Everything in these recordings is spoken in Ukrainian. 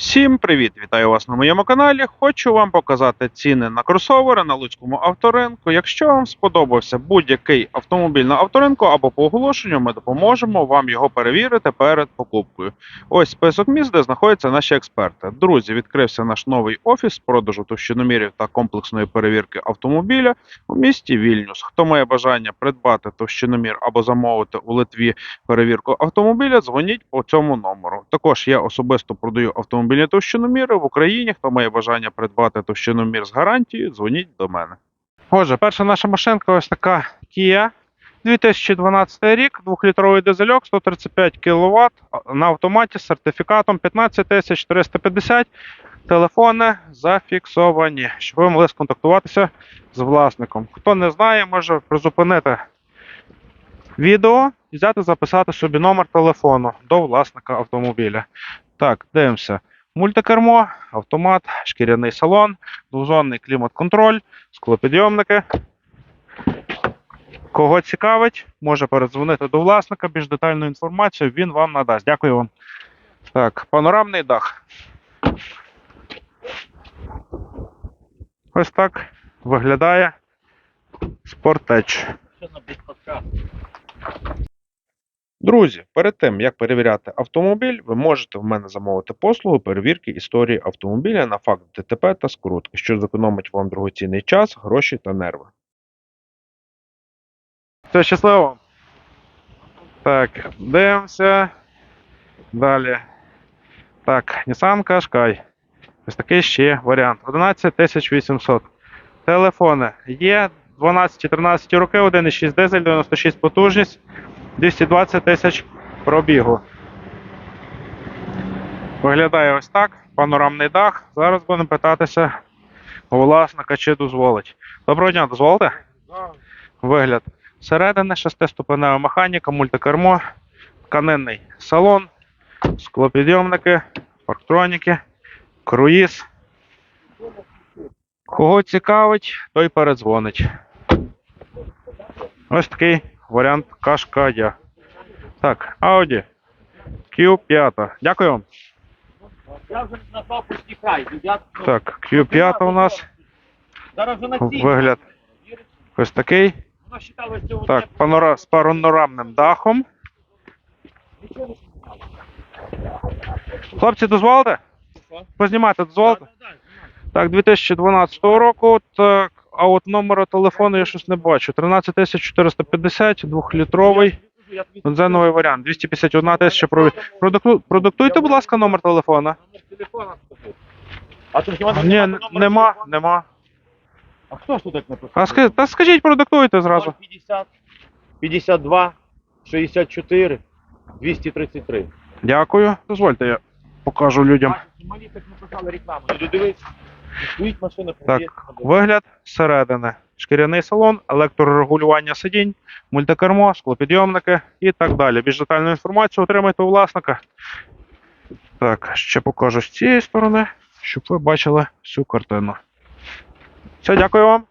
Всім привіт! Вітаю вас на моєму каналі. Хочу вам показати ціни на кросовери на Луцькому авторинку. Якщо вам сподобався будь-який автомобіль на авторинку або по оголошенню, ми допоможемо вам його перевірити перед покупкою. Ось список міст, де знаходяться наші експерти. Друзі, відкрився наш новий офіс з продажу товщиномірів та комплексної перевірки автомобіля у місті Вільнюс. Хто має бажання придбати товщиномір або замовити у Литві перевірку автомобіля, дзвоніть по цьому номеру. Також я особисто продаю автомобільні товщиноміри в Україні. Хто має бажання придбати товщиномір з гарантією, дзвоніть до мене. Отже, перша наша машинка ось така Kia. 2012 рік, 2-літровий дизельок, 135 кВт на автоматі з сертифікатом 15450. Телефони зафіксовані, щоб ви могли сконтактуватися з власником. Хто не знає, може призупинити відео і взяти записати собі номер телефону до власника автомобіля. Так, дивимося. Мультикермо, автомат, шкіряний салон, двозонний клімат-контроль, склопідйомники. Кого цікавить, може передзвонити до власника, більш детальну інформацію він вам надасть. Дякую вам. Так, панорамний дах. Ось так виглядає спортеч. Друзі, перед тим як перевіряти автомобіль, ви можете в мене замовити послугу перевірки історії автомобіля на факт ДТП та скрутки, що зекономить вам дорогоцінний час, гроші та нерви. Все щасливо. Так, дивимося. Далі. Так, Nissan Qashqai. Ось такий ще варіант. 11800. Телефони є 12-13 роки, 1,6 дизель, 96 потужність. 220 тисяч пробігу. Виглядає ось так. Панорамний дах. Зараз будемо питатися у власника, чи дозволить. Доброго дня, дозволите? Вигляд. Середини, шестиступенева механіка, мультикермо, тканинний салон, склопідйомники, парктроніки, круїз. Кого цікавить, той передзвонить. Ось такий варіант Кашкая. Так, Audi Q5. Дякую вам. Я вже назвав почти край. Так, Q5 у нас Зараз вигляд ось такий. Так, панора... з панорамним дахом. Хлопці, дозволите? Що? Познімати дозволите? Так, 2012 року. Так, а от номера телефону я щось не бачу. 13450, 2-літровий. Я Бензиновий варіант. 251 тисяча провід. Продукту... Продуктуйте, будь ласка, номер телефона. номер телефона. А тут хіба Ні, н- нема, нема. А хто ж тут так написав? А. Та скажіть, продиктуйте зразу. 50, 52, 64, 233. Дякую. Дозвольте, я покажу людям. Малі так написали рекламу. Не додивись. Стоїть машина, Так, вигляд зсередини. Шкіряний салон, електрорегулювання сидінь, мультикермо, склопідйомники і так далі. Більш детальну інформацію отримайте у власника. Так, ще покажу з цієї сторони, щоб ви бачили всю картину. Все, дякую вам.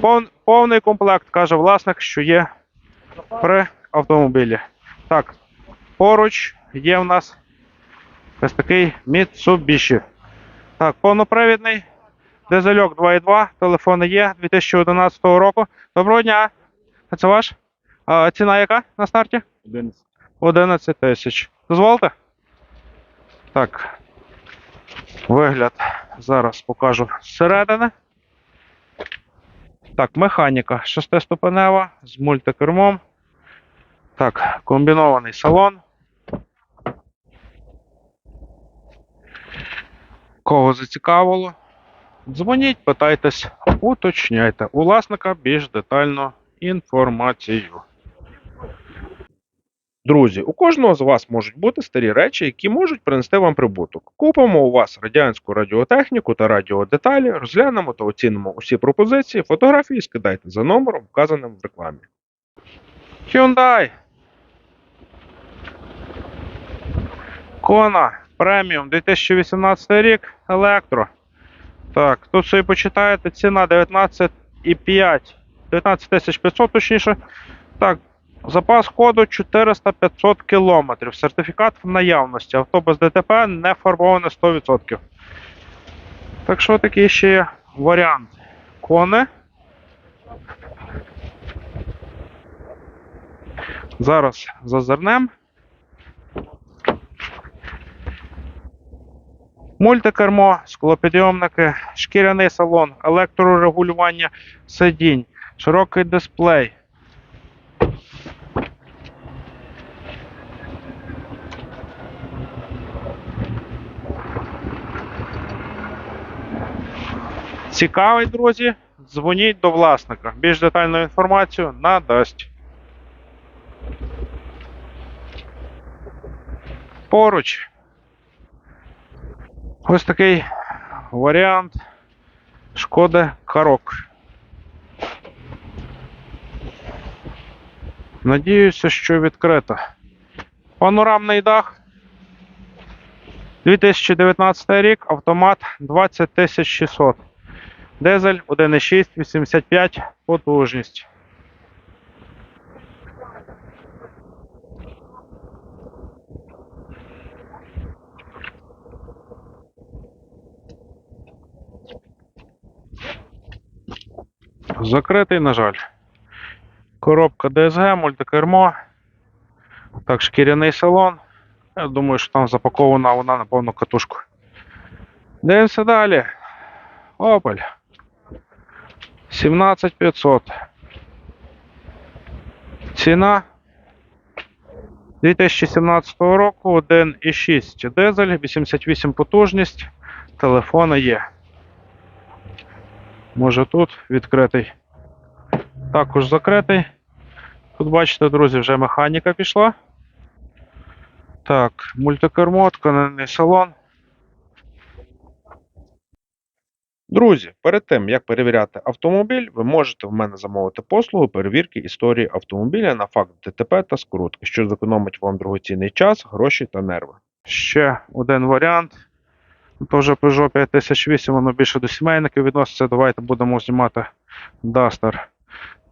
Пов- Повний комплект, каже власник, що є при автомобілі. Так, поруч є в нас ось такий Mitsubishi. Так, повнопривідний. Дизельок 2.2, телефони є 2011 року. Доброго дня. А це ваш? А ціна яка на старті? 11 тисяч. Дозволите? Так. Вигляд. Зараз покажу зсередини. Так, механіка шестиступенева з мультикермом. Так, комбінований салон. Кого зацікавило? Дзвоніть, питайтесь, уточняйте у власника більш детальну інформацію. Друзі, у кожного з вас можуть бути старі речі, які можуть принести вам прибуток. Купимо у вас радянську радіотехніку та радіодеталі, розглянемо та оцінимо усі пропозиції, фотографії скидайте за номером, вказаним в рекламі. Hyundai. Kona преміум 2018 рік. Електро. Так, тут собі почитаєте, ціна 19,5. 19 500 точніше. Так, Запас ходу 400-500 км. Сертифікат в наявності. Авто без ДТП не фарбоване 100%. Так що такий ще є варіант. Кони. Зараз зазирнем. Мультикермо, склопідйомники, шкіряний салон, електрорегулювання сидінь, широкий дисплей. Цікавий, друзі, дзвоніть до власника. Більш детальну інформацію надасть. Поруч. Ось такий варіант Шкоди Карок. Надіюся, що відкрито. Панорамний дах. 2019 рік, автомат 20600. Дизель 1,6, 85, потужність. Закритий, на жаль. Коробка DSG, мультикермо. Так, шкіряний салон. Я думаю, що там запакована вона на повну катушку. Дивимося далі. Opel. 17500. Ціна 2017 року 1,6 дизель, 88 потужність. Телефона є. Може тут відкритий. Також закритий. Тут бачите, друзі, вже механіка пішла. Так, мультикермо, тканинний салон. Друзі, перед тим як перевіряти автомобіль, ви можете в мене замовити послугу перевірки історії автомобіля на факт ДТП та скрутки, що зекономить вам дорогоцінний час, гроші та нерви. Ще один варіант. Теж Peugeot 5008, воно більше до сімейників відноситься. Давайте будемо знімати Duster.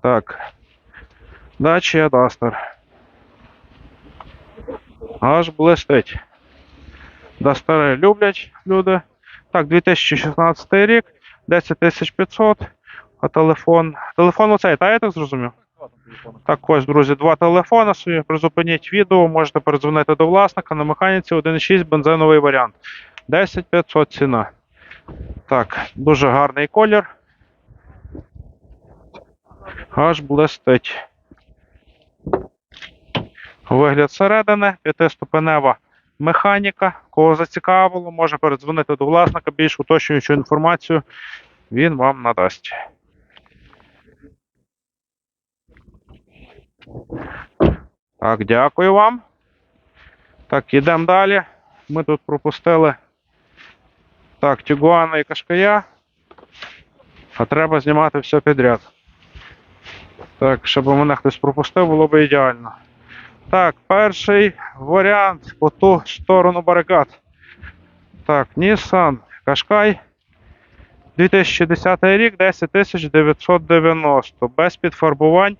Так. Dacia Duster. Аж блистить. Duster люблять люди. Так, 2016 рік, 10500, а телефон. Телефон оцей, та я так зрозумів? Так, ось, друзі, два телефони собі. Призупиніть відео, можете передзвонити до власника на механіці 1.6 бензиновий варіант. 10500 ціна. Так, дуже гарний колір. Аж блистить. Вигляд середини, п'ятиступенева механіка. Кого зацікавило, може передзвонити до власника, більш уточнюючу інформацію він вам надасть. Так, дякую вам. Так, йдемо далі. Ми тут пропустили так, Тігуана і Кашкая. А треба знімати все підряд. Так, щоб мене хтось пропустив, було б ідеально. Так, перший варіант по ту сторону барикад. Так, Nissan Qashqai. 2010 рік, 10990. Без підфарбувань.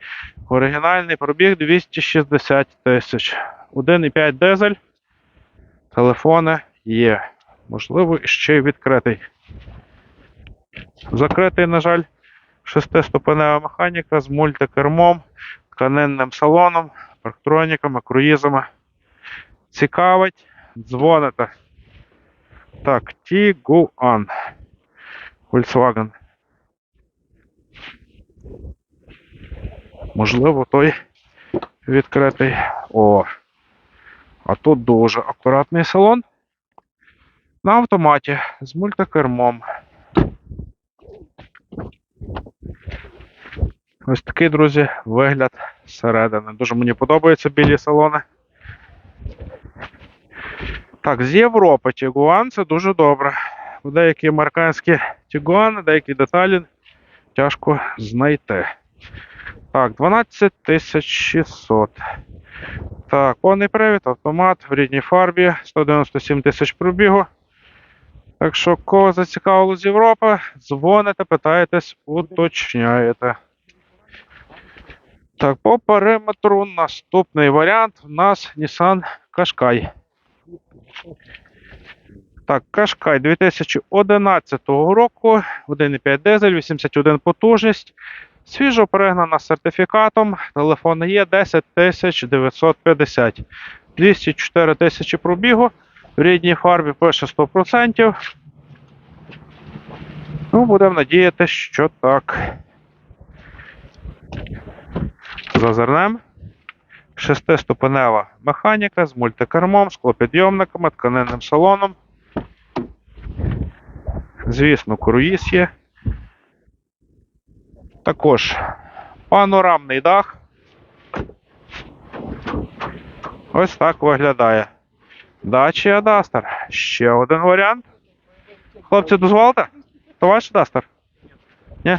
Оригінальний пробіг 260 тисяч. 1,5 дизель. Телефони є. Можливо, ще й відкритий. Закритий, на жаль, шестиступенева механіка з мультикермом, тканинним салоном, парктроніками, круїзами. Цікавить, дзвоните. Так, Tiguan. Volkswagen. Можливо, той відкритий. О. А тут дуже акуратний салон. На автоматі з мультикермом. Ось такий, друзі, вигляд зсередини. Дуже мені подобаються білі салони. Так, з Європи Тігуан це дуже добре. Деякі американські Тігуани, деякі деталі тяжко знайти. Так, 12600. Так, повний привід, автомат в рідній фарбі, 197 тисяч пробігу. Так що, кого зацікавило з Європи, дзвоните, питаєтесь, уточняєте. Так, по периметру наступний варіант у нас Nissan Qashqai. Так, Qashqai 2011 року, 1,5 дизель, 81 потужність. Свіжо перегнана сертифікатом. Телефон є 10 950. 204 тисячі пробігу. В рідній фарбі пише 100%. Ну, будемо надіяти, що так. Зазирнем. Шестиступенева механіка з мультикермом, склопідйомниками, тканинним салоном. Звісно, круїз є. Також панорамний дах. Ось так виглядає. Dacia Duster. Ще один варіант. Хлопці, дозволите? То ваш Duster? Ні?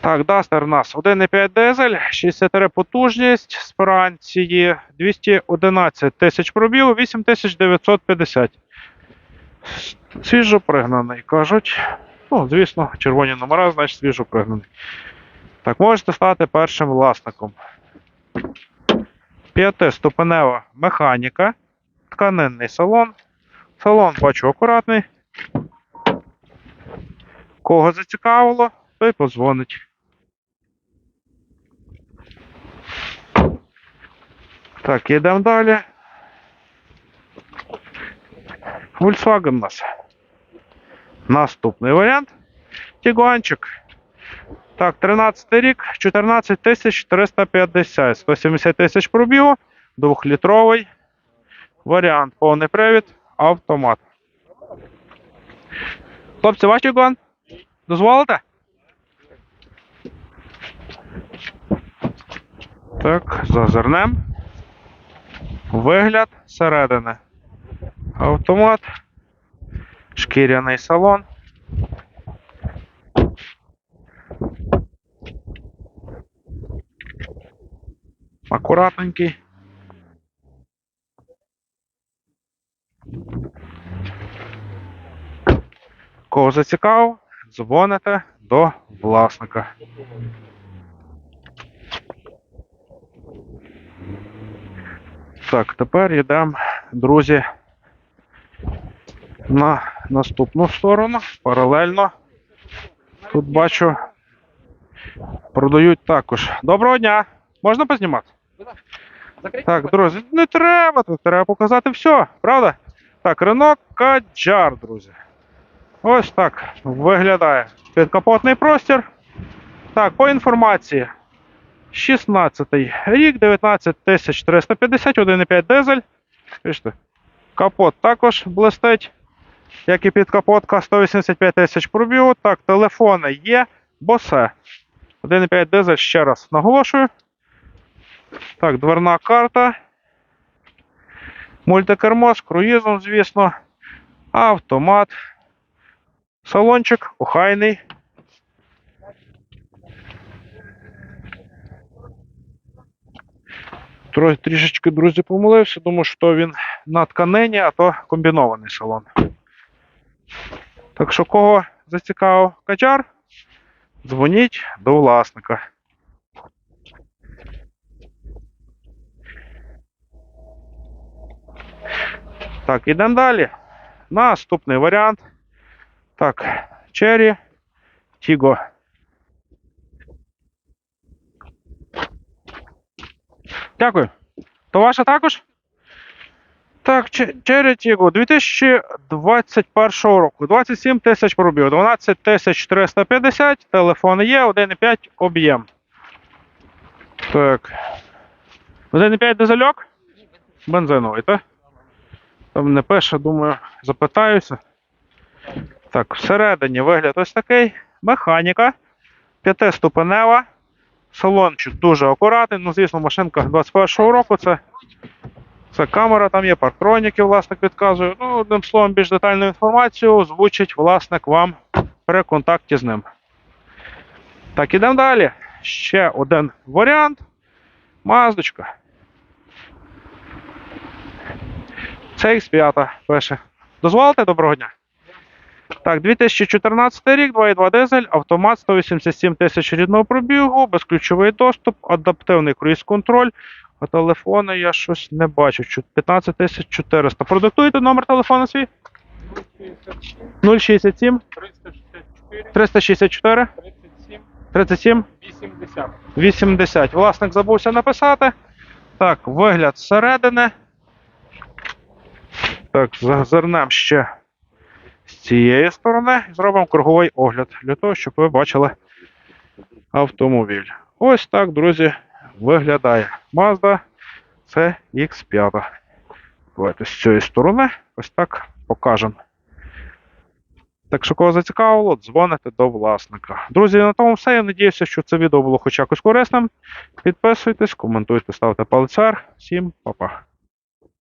Так, Duster у нас 1,5 дизель, 63 потужність з Франції, 211 тисяч пробігу, 8950. Свіжо пригнаний, кажуть. Ну, звісно, червоні номера, значить свіжо пригнаний. Так, можете стати першим власником. П'ятиступенева механіка, тканинний салон. Салон бачу акуратний. Кого зацікавило, той позвонить. Так, йдемо далі. Volkswagen у нас. Наступний варіант. Тігуанчик. Так, 13 рік, 14 тисяч 350, 170 тисяч пробігу, двохлітровий варіант, повний привід, автомат. Хлопці, ваш Тігуан? Дозволите? Так, зазирнем. Вигляд середини. Автомат. Шкіряний салон. Акуратненький. Кого зацікавив, дзвоните до власника. Так, тепер йдемо, друзі, на наступну сторону. Паралельно. Тут бачу, продають також. Доброго дня! Можна познімати? Так, друзі, не треба, тут треба показати все, правда? Так, Renault Kadjar, друзі. Ось так виглядає підкапотний простір. Так, по інформації. 16 рік, 19 350, 1,5 дизель. Бачите, Капот також блистить, як і підкапотка, 185 тисяч пробігу. Так, телефони є, босе. 1,5 дизель, ще раз наголошую. Так, дверна карта. Мультикермо з круїзом, звісно. Автомат. Салончик охайний. Трішечки, друзі, помилився, думаю, що він на тканині, а то комбінований салон. Так що, кого зацікавив качар, дзвоніть до власника. Так, ідемо далі. Наступний варіант. Так, Cherry Tiggo. Дякую. То ваша також? Так, Че- Cherry Tiggo 2021 року. 27 тисяч пробів, 12 тисяч 350, телефон є, 1,5 об'єм. Так. 1,5 дизельок? Бензиновий, так? Там не пише, думаю, запитаюся. Так, всередині вигляд ось такий. Механіка. П'ятиступенева. Салончик дуже акуратний. Ну, звісно, машинка 21-го року. Це, це камера, там є парктроніки, власник підказує. Ну, одним словом, більш детальну інформацію озвучить власник вам при контакті з ним. Так, ідемо далі. Ще один варіант. Маздочка. Це X5 пише. Дозволите доброго дня? Так, 2014 рік, 2.2 дизель, автомат 187 тисяч рідного пробігу, безключовий доступ, адаптивний круїз-контроль. А телефони я щось не бачу. Чу- 15 тисяч 400. Продиктуйте номер телефону свій 067 364, 364 37, 37 80. 80. Власник забувся написати. Так, вигляд зсередини. Так, зазирнемо ще з цієї сторони і зробимо круговий огляд для того, щоб ви бачили автомобіль. Ось так, друзі, виглядає Mazda CX5. Давайте з цієї сторони ось так покажемо. Так що, кого зацікавило, дзвоните до власника. Друзі, на тому все. Я надіюся, що це відео було хоч якось корисним. Підписуйтесь, коментуйте, ставте вверх. Всім па-па.